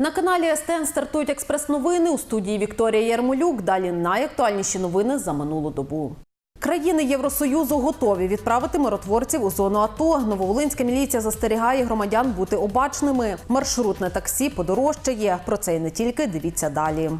На каналі СТН стартують експрес-новини у студії Вікторія Ярмолюк. Далі найактуальніші новини за минулу добу. Країни Євросоюзу готові відправити миротворців у зону АТО. Нововолинська міліція застерігає громадян бути обачними. Маршрутне таксі подорожчає. Про це і не тільки дивіться далі.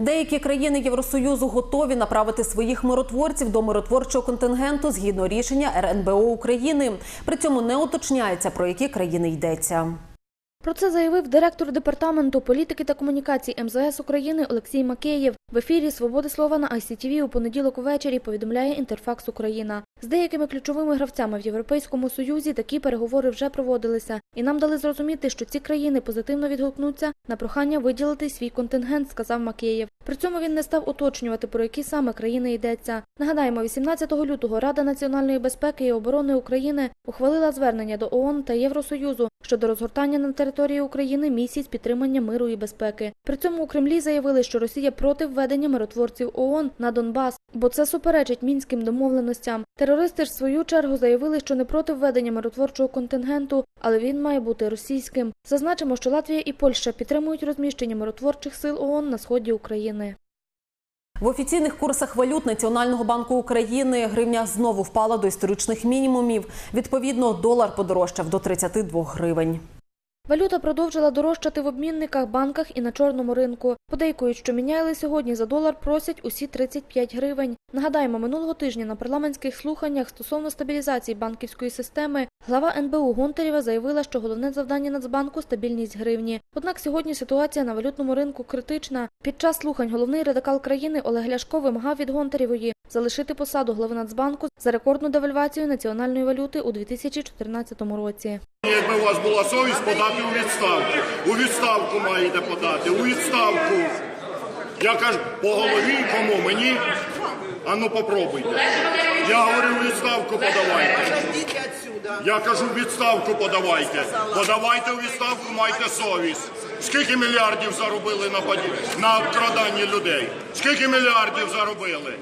Деякі країни Євросоюзу готові направити своїх миротворців до миротворчого контингенту згідно рішення РНБО України. При цьому не уточняється про які країни йдеться. Про це заявив директор департаменту політики та комунікацій МЗС України Олексій Макеєв. В ефірі Свободи слова на ICTV у понеділок увечері повідомляє Інтерфакс Україна. З деякими ключовими гравцями в Європейському Союзі такі переговори вже проводилися, і нам дали зрозуміти, що ці країни позитивно відгукнуться на прохання виділити свій контингент, сказав Макеєв. При цьому він не став уточнювати, про які саме країни йдеться. Нагадаємо, 18 лютого Рада національної безпеки і оборони України ухвалила звернення до ООН та Євросоюзу щодо розгортання на території України місій з підтримання миру і безпеки. При цьому у Кремлі заявили, що Росія проти введення миротворців ООН на Донбас, бо це суперечить мінським домовленостям. Терористи ж в свою чергу заявили, що не проти введення миротворчого контингенту, але він має бути російським. Зазначимо, що Латвія і Польща підтримують розміщення миротворчих сил ООН на сході України. В офіційних курсах валют Національного банку України гривня знову впала до історичних мінімумів. Відповідно, долар подорожчав до 32 гривень. Валюта продовжила дорожчати в обмінниках, банках і на чорному ринку. Подейкують, що міняли сьогодні за долар просять усі 35 гривень. Нагадаємо, минулого тижня на парламентських слуханнях стосовно стабілізації банківської системи глава НБУ Гонтарєва заявила, що головне завдання Нацбанку стабільність гривні. Однак сьогодні ситуація на валютному ринку критична. Під час слухань головний радикал країни Олег Ляшко вимагав від Гонтарєвої залишити посаду голови Нацбанку за рекордну девальвацію національної валюти у 2014 році. Якби у вас була совість, подати у відставку. У відставку маєте подати, у відставку. Я кажу, по голові кому? Мені? А ну попробуйте. Я говорю, у відставку подавайте. Я кажу, у відставку подавайте. Подавайте у відставку, майте совість. Скільки мільярдів заробили на поді... на обкраданні людей? Скільки мільярдів заробили?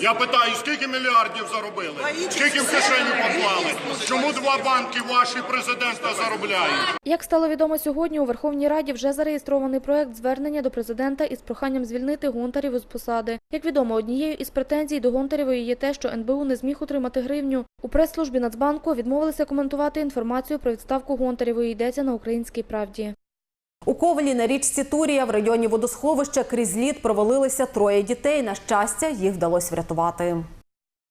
Я питаю, скільки мільярдів заробили? Боїтесь? Скільки в кишеню поклали? Чому два банки ваші президента заробляють? Як стало відомо сьогодні, у Верховній Раді вже зареєстрований проект звернення до президента із проханням звільнити Гонтарєву з посади. Як відомо, однією із претензій до Гонтарєвої є те, що НБУ не зміг утримати гривню. У прес-службі Нацбанку відмовилися коментувати інформацію про відставку Гонтарєвої. Йдеться на українській правді. У Ковелі на річці Турія в районі водосховища крізь лід провалилися троє дітей. На щастя, їх вдалося врятувати.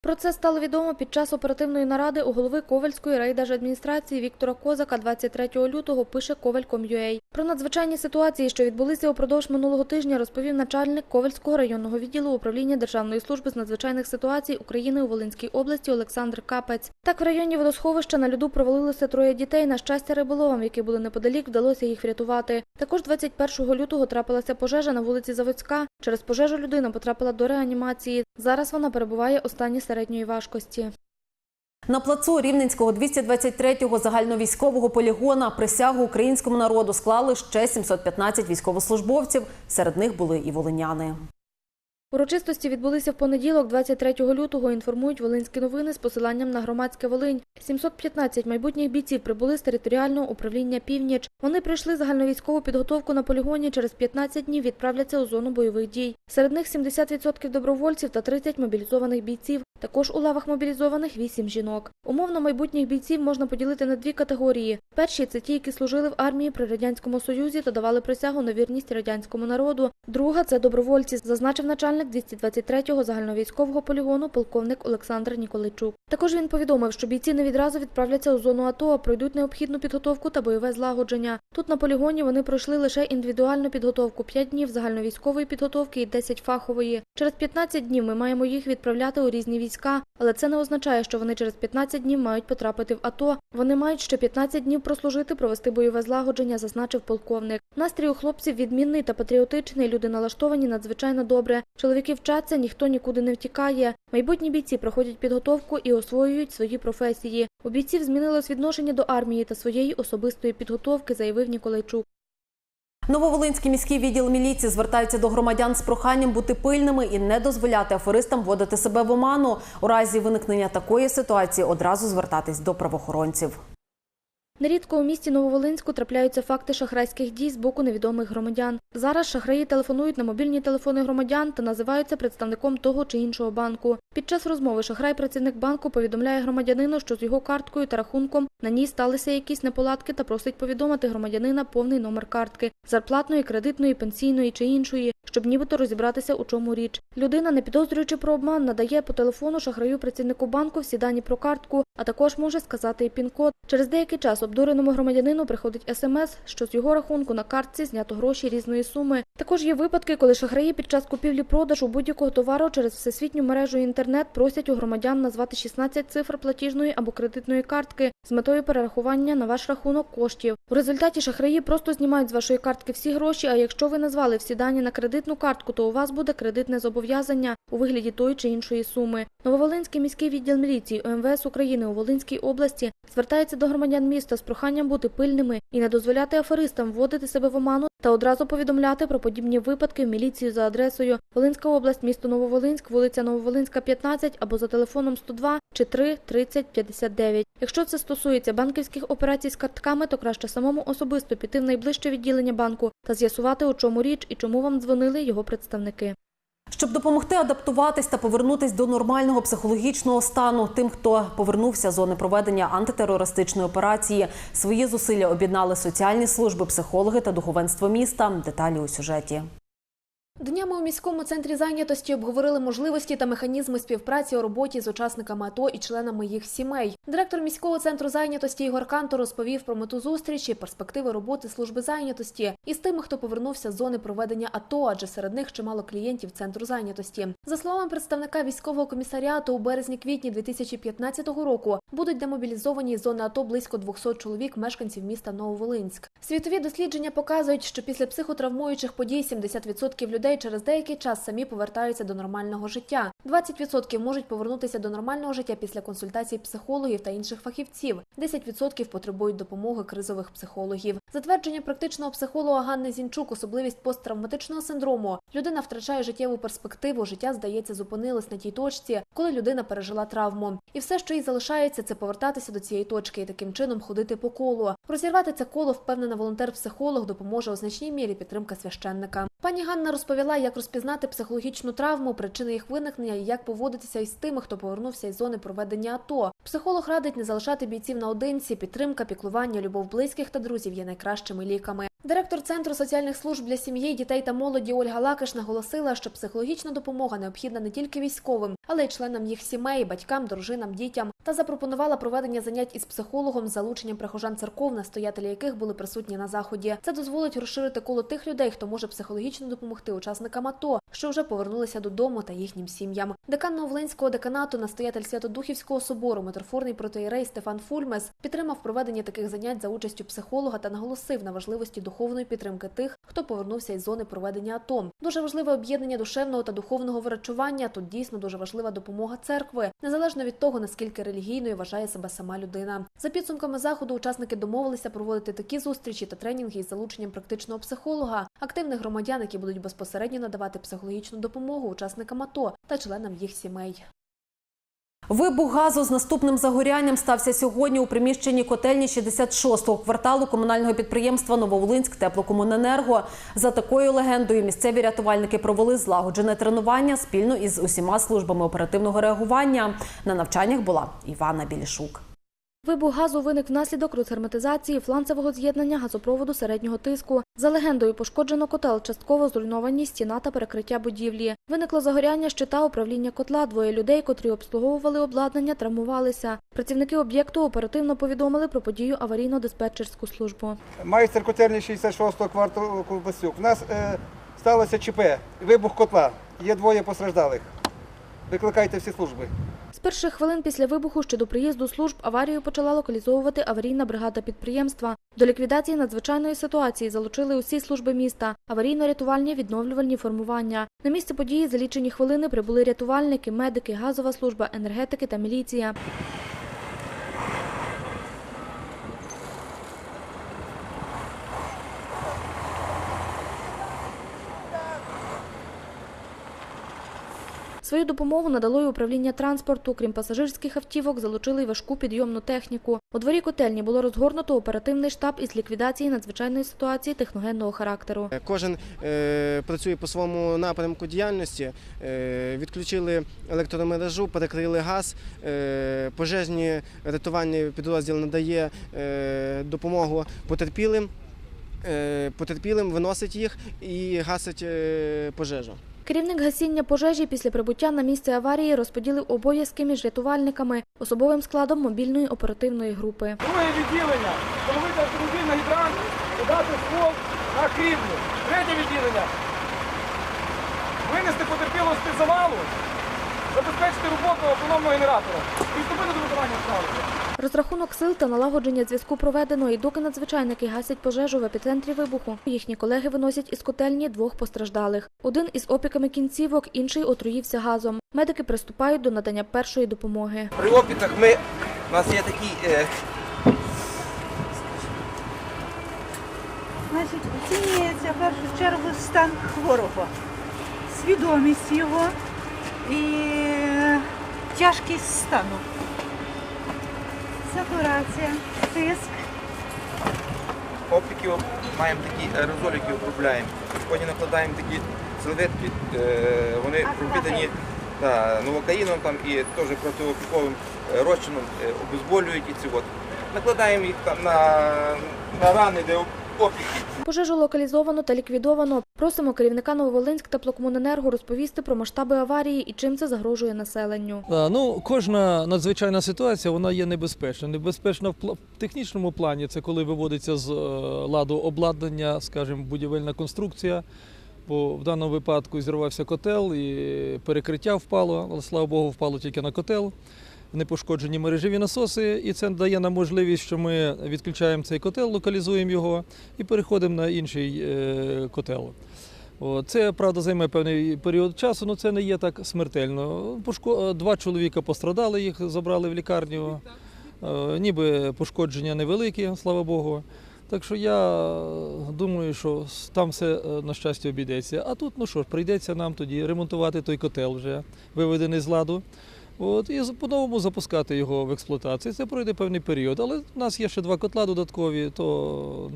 Про це стало відомо під час оперативної наради у голови Ковельської райдержадміністрації Віктора Козака 23 лютого пише Ковель.com.ua. Про надзвичайні ситуації, що відбулися упродовж минулого тижня, розповів начальник Ковельського районного відділу управління Державної служби з надзвичайних ситуацій України у Волинській області Олександр Капець. Так, в районі водосховища на льоду провалилося троє дітей. На щастя, риболовам, які були неподалік, вдалося їх врятувати. Також 21 лютого трапилася пожежа на вулиці Заводська. Через пожежу людина потрапила до реанімації. Зараз вона перебуває у стані середньої важкості. На плацу Рівненського 223-го загальновійськового полігона присягу українському народу склали ще 715 військовослужбовців. Серед них були і волиняни. Урочистості відбулися в понеділок, 23 лютого, інформують Волинські новини з посиланням на громадське Волинь. 715 майбутніх бійців прибули з територіального управління «Північ». Вони пройшли загальновійськову підготовку на полігоні, через 15 днів відправляться у зону бойових дій. Серед них 70% добровольців та 30 мобілізованих бійців. Також у лавах мобілізованих 8 жінок. Умовно майбутніх бійців можна поділити на дві категорії. Перші – це ті, які служили в армії при Радянському Союзі та давали присягу на вірність радянському народу. Друга – це добровольці, зазначив начальник 223-го загальновійськового полігону полковник Олександр Ніколайчук. Також він повідомив, що бійці не відразу відправляться у зону АТО, а пройдуть необхідну підготовку та бойове злагодження. Тут на полігоні вони пройшли лише індивідуальну підготовку – 5 днів загальновійськової підготовки і 10 фахової. Через 15 днів ми маємо їх відправляти у різні війська, але це не означає, що вони через 15 днів мають потрапити в АТО. Вони мають ще 15 днів прослужити, провести бойове злагодження, зазначив полковник. Настрій у хлопців відмінний та патріотичний. Люди налаштовані надзвичайно добре. Чоловіки вчаться, ніхто нікуди не втікає. Майбутні бійці проходять підготовку і освоюють свої професії. У бійців змінилось відношення до армії та своєї особистої підготовки, заявив Ніколайчук. Нововолинський міський відділ міліції звертається до громадян з проханням бути пильними і не дозволяти аферистам вводити себе в оману. У разі виникнення такої ситуації одразу звертатись до правоохоронців. Нерідко у місті Нововолинську трапляються факти шахрайських дій з боку невідомих громадян. Зараз шахраї телефонують на мобільні телефони громадян та називаються представником того чи іншого банку. Під час розмови шахрай працівник банку повідомляє громадянину, що з його карткою та рахунком на ній сталися якісь неполадки та просить повідомити громадянина повний номер картки зарплатної, кредитної, пенсійної чи іншої, щоб нібито розібратися у чому річ. Людина, не підозрюючи про обман, надає по телефону шахраю працівнику банку всі дані про картку, а також може сказати і пін-код. Через деякий час обдуреному громадянину приходить смс, що з його рахунку на картці знято гроші різної суми. Також є випадки, коли шахраї під час купівлі-продажу будь-якого товару через всесвітню мережу інтернет просять у громадян назвати 16 цифр платіжної або кредитної картки з метою перерахування на ваш рахунок коштів. У результаті шахраї просто знімають з вашої картки всі гроші. А якщо ви назвали всі дані на кредитну картку, то у вас буде кредитне зобов'язання у вигляді тої чи іншої суми. Нововолинський міський відділ міліції УМВС України у Волинській області звертається до громадян міста з проханням бути пильними і не дозволяти аферистам вводити себе в оману та одразу повідомляти про подібні випадки в міліцію за адресою Волинська область, місто Нововолинськ, вулиця Нововолинська, 15 або за телефоном 102 чи 3 30 59. Якщо це стосується банківських операцій з картками, то краще самому особисто піти в найближче відділення банку та з'ясувати, у чому річ і чому вам дзвонили його представники. Щоб допомогти адаптуватись та повернутись до нормального психологічного стану тим, хто повернувся з зони проведення антитерористичної операції, свої зусилля об'єднали соціальні служби, психологи та духовенство міста. Деталі у сюжеті. Днями у міському центрі зайнятості обговорили можливості та механізми співпраці у роботі з учасниками АТО і членами їх сімей. Директор міського центру зайнятості Ігор Канто розповів про мету зустрічі, перспективи роботи служби зайнятості із тими, хто повернувся з зони проведення АТО, адже серед них чимало клієнтів центру зайнятості. За словами представника військового комісаріату, у березні-квітні 2015 року будуть демобілізовані з зони АТО близько 200 чоловік, мешканців міста Нововолинськ. Світові дослідження показують, що після психотравмуючих подій 70% людей через деякий час самі повертаються до нормального життя. 20% можуть повернутися до нормального життя після консультацій психологів та інших фахівців. 10% потребують допомоги кризових психологів. Затвердження практичного психолога Ганни Зінчук, особливість посттравматичного синдрому. Людина втрачає життєву перспективу. Життя здається зупинилось на тій точці, коли людина пережила травму. І все, що їй залишається, це повертатися до цієї точки і таким чином ходити по колу. Розірвати це коло впевнена волонтер-психолог допоможе у значній мірі підтримка священника. Пані Ганна розповіла, як розпізнати психологічну травму, причини їх виникнення і як поводитися із тими, хто повернувся із зони проведення АТО. Психолог радить не залишати бійців наодинці. Підтримка, піклування, любов близьких та друзів є найкращими ліками. Директор центру соціальних служб для сім'ї, дітей та молоді Ольга Лакиш наголосила, що психологічна допомога необхідна не тільки військовим, але й членам їх сімей, батькам, дружинам, дітям. Та запропонувала проведення занять із психологом з залученням прихожан церков, настоятелі яких були присутні на заході. Це дозволить розширити коло тих людей, хто може психологічно допомогти учасникам АТО, що вже повернулися додому та їхнім сім'ям. Декан Новолинського деканату, настоятель Святодухівського собору, митрофорний протеєрей Стефан Фульмес підтримав проведення таких занять за участю психолога та наголосив на важливості духовної підтримки тих, хто повернувся із зони проведення АТО. Дуже важливе об'єднання душевного та духовного врачування. Тут дійсно дуже важлива допомога церкви, незалежно від того наскільки релігійною вважає себе сама людина. За підсумками заходу учасники домовилися проводити такі зустрічі та тренінги із залученням практичного психолога, активних громадян, які будуть безпосередньо надавати психологічну допомогу учасникам АТО та членам їх сімей. Вибух газу з наступним загорянням стався сьогодні у приміщенні котельні 66-го кварталу комунального підприємства Нововолинськ теплокомуненерго. За такою легендою, місцеві рятувальники провели злагоджене тренування спільно із усіма службами оперативного реагування. На навчаннях була Івана Білішук. Вибух газу виник внаслідок розгерметизації фланцевого з'єднання газопроводу середнього тиску. За легендою, пошкоджено котел, частково зруйновані стіна та перекриття будівлі. Виникло загоряння щита управління котла. Двоє людей, котрі обслуговували обладнання, травмувалися. Працівники об'єкту оперативно повідомили про подію аварійно-диспетчерську службу. Майстер котельні 66-го кварталу Ковбасюк. У нас е, сталося ЧП, вибух котла. Є двоє постраждалих. Викликайте всі служби. З перших хвилин після вибуху ще до приїзду служб аварію почала локалізовувати аварійна бригада підприємства. До ліквідації надзвичайної ситуації залучили усі служби міста, аварійно-рятувальні відновлювальні формування. На місце події за лічені хвилини прибули рятувальники, медики, газова служба, енергетики та міліція. Свою допомогу надало й управління транспорту. Крім пасажирських автівок, залучили й важку підйомну техніку. У дворі котельні було розгорнуто оперативний штаб із ліквідації надзвичайної ситуації техногенного характеру. Кожен е, працює по своєму напрямку діяльності. Е, відключили електромережу, перекрили газ. Е, пожежні рятувальні підрозділ надає е, допомогу потерпілим. Е, потерпілим виносить їх і гасить е, пожежу. Керівник гасіння пожежі після прибуття на місце аварії розподілив обов'язки між рятувальниками, особовим складом мобільної оперативної групи. Друге відділення встановити автомобіль на гідрант, подати ствол на крівню. Третє відділення винести потерпілого з під завалу, забезпечити роботу автономного генератора і вступити до виконання справи. Розрахунок сил та налагодження зв'язку проведено, і доки надзвичайники гасять пожежу в епіцентрі вибуху, їхні колеги виносять із котельні двох постраждалих. Один із опіками кінцівок, інший отруївся газом. Медики приступають до надання першої допомоги. При опитах ми, у нас є такі е, Значить, оцінюється в першу чергу стан хворого, свідомість його і тяжкість стану, сатурація, тиск. опіків, маємо такі аерозолі, які обробляємо. Потім накладаємо такі серветки, е, вони пропитані новокаїном там, і теж протиопіковим е, розчином е, обезболюють і це от. Накладаємо їх там на, на рани, де опіки. Пожежу локалізовано та ліквідовано. Просимо керівника Нововолинськ теплокомуненерго розповісти про масштаби аварії і чим це загрожує населенню. А, Ну, кожна надзвичайна ситуація вона є небезпечна. Небезпечна в в технічному плані це коли виводиться з е, ладу обладнання, скажімо, будівельна конструкція. Бо в даному випадку зірвався котел і перекриття впало, але слава Богу, впало тільки на котел. Не пошкоджені мережеві насоси, і це дає нам можливість, що ми відключаємо цей котел, локалізуємо його і переходимо на інший е, котел. Це правда займе певний період часу, але це не є так смертельно. Два чоловіка пострадали, їх забрали в лікарню. Е, Ніби пошкодження невеликі, слава Богу. Так що я думаю, що там все е, на щастя обійдеться. А тут, ну що ж, прийдеться нам тоді ремонтувати той котел вже виведений з ладу. От, і по-новому запускати його в експлуатацію. Це пройде певний період. Але в нас є ще два котла додаткові, то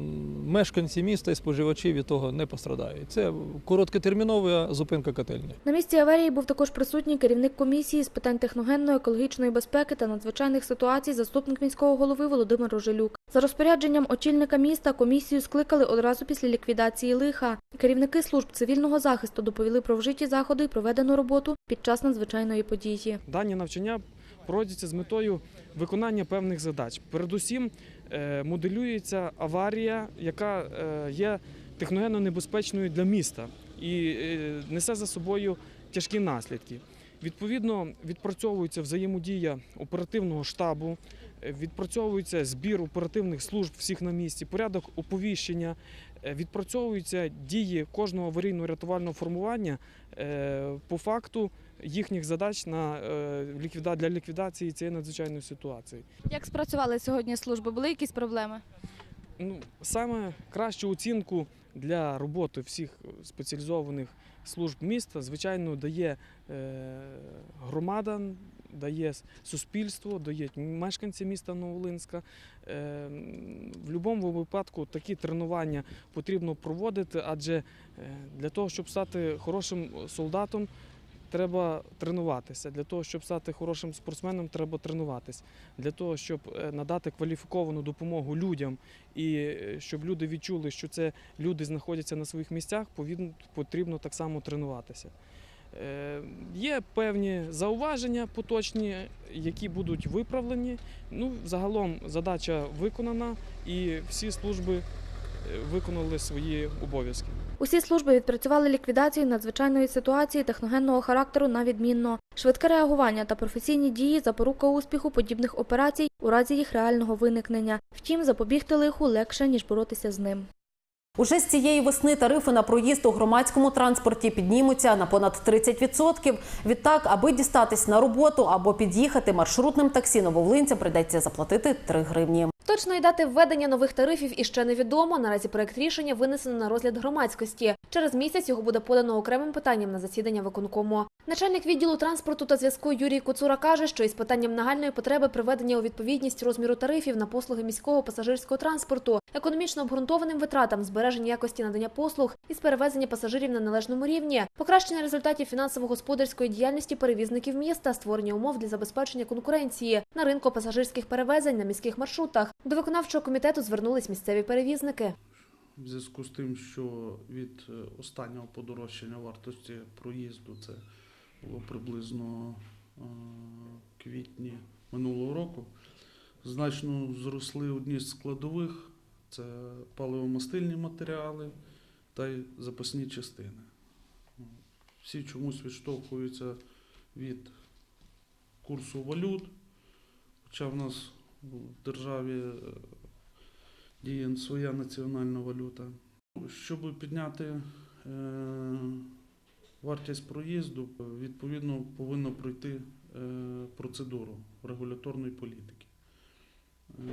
мешканці міста і споживачі від того не пострадають. Це короткотермінова зупинка котельні. На місці аварії був також присутній керівник комісії з питань техногенної, екологічної безпеки та надзвичайних ситуацій, заступник міського голови Володимир Рожелюк. За розпорядженням очільника міста комісію скликали одразу після ліквідації лиха. Керівники служб цивільного захисту доповіли про вжиті заходи і проведену роботу під час надзвичайної події. Дані навчання проводяться з метою виконання певних задач. Передусім е, моделюється аварія, яка е, є техногенно небезпечною для міста і е, несе за собою тяжкі наслідки. Відповідно, відпрацьовується взаємодія оперативного штабу, відпрацьовується збір оперативних служб всіх на місці, порядок оповіщення, е, відпрацьовуються дії кожного аварійно-рятувального формування е, по факту їхніх задач на е, ліквіда- для ліквідації цієї надзвичайної ситуації. Як спрацювали сьогодні служби? Були якісь проблеми? Ну, саме кращу оцінку для роботи всіх спеціалізованих служб міста, звичайно, дає громада, дає суспільство, дають мешканці міста Новолинська. Е, в будь-якому випадку такі тренування потрібно проводити, адже е, для того, щоб стати хорошим солдатом, треба тренуватися. Для того, щоб стати хорошим спортсменом, треба тренуватися. Для того, щоб е, надати кваліфіковану допомогу людям і щоб люди відчули, що це люди знаходяться на своїх місцях, потрібно так само тренуватися. Е, Є певні зауваження поточні, які будуть виправлені. Ну, загалом задача виконана, і всі служби е, виконали свої обов'язки. Усі служби відпрацювали ліквідацію надзвичайної ситуації техногенного характеру на відмінно. Швидке реагування та професійні дії запорука успіху подібних операцій у разі їх реального виникнення. Втім, запобігти лиху легше ніж боротися з ним. Уже з цієї весни тарифи на проїзд у громадському транспорті піднімуться на понад 30%. Відтак, аби дістатись на роботу або під'їхати маршрутним таксі нововлинцям, прийдеться заплатити 3 гривні. Точної дати введення нових тарифів іще невідомо. Наразі проект рішення винесено на розгляд громадськості. Через місяць його буде подано окремим питанням на засідання виконкому. Начальник відділу транспорту та зв'язку Юрій Куцура каже, що із питанням нагальної потреби приведення у відповідність розміру тарифів на послуги міського пасажирського транспорту, економічно обґрунтованим витратам, збереження якості надання послуг із перевезення пасажирів на належному рівні, покращення результатів фінансово-господарської діяльності перевізників міста, створення умов для забезпечення конкуренції на ринку пасажирських перевезень на міських маршрутах. До виконавчого комітету звернулись місцеві перевізники. В зв'язку з тим, що від е, останнього подорожчання вартості проїзду це було приблизно е, квітні минулого року, значно зросли одні з складових це паливомастильні матеріали та й запасні частини. Всі чомусь відштовхуються від курсу валют, хоча в нас в державі е, діє своя національна валюта. Щоб підняти е, вартість проїзду, відповідно повинно пройти е, процедуру регуляторної політики. Е,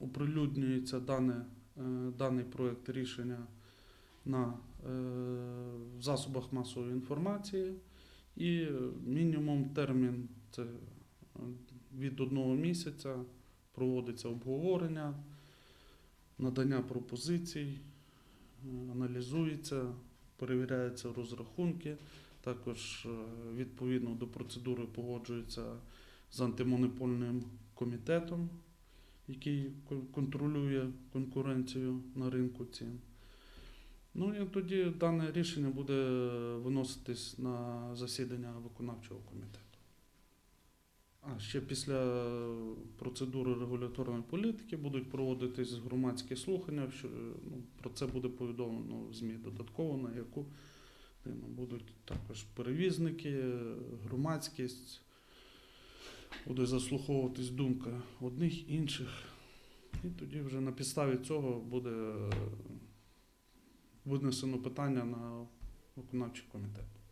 оприлюднюється дане, е, даний проєкт рішення на в засобах масової інформації і мінімум термін це від одного місяця проводиться обговорення надання пропозицій, аналізується, перевіряються розрахунки. Також е, відповідно до процедури погоджується з антимонопольним комітетом, який контролює конкуренцію на ринку цін. Ну і тоді дане рішення буде виноситись на засідання виконавчого комітету. Ще після процедури регуляторної політики будуть проводитись громадські слухання. Що, ну, про це буде повідомлено в ЗМІ додатково, на яку будуть також перевізники, громадськість, буде заслуховуватись думка одних інших. І тоді вже на підставі цього буде винесено питання на виконавчий комітет.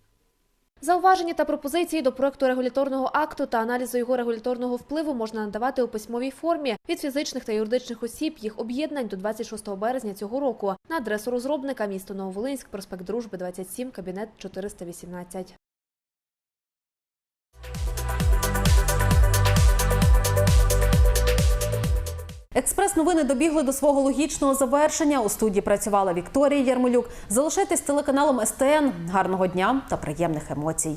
Зауваження та пропозиції до проекту регуляторного акту та аналізу його регуляторного впливу можна надавати у письмовій формі від фізичних та юридичних осіб їх об'єднань до 26 березня цього року на адресу розробника місто Нововолинськ, проспект Дружби 27, кабінет 418. Експрес-новини добігли до свого логічного завершення. У студії працювала Вікторія Ярмолюк. Залишайтесь телеканалом СТН. Гарного дня та приємних емоцій.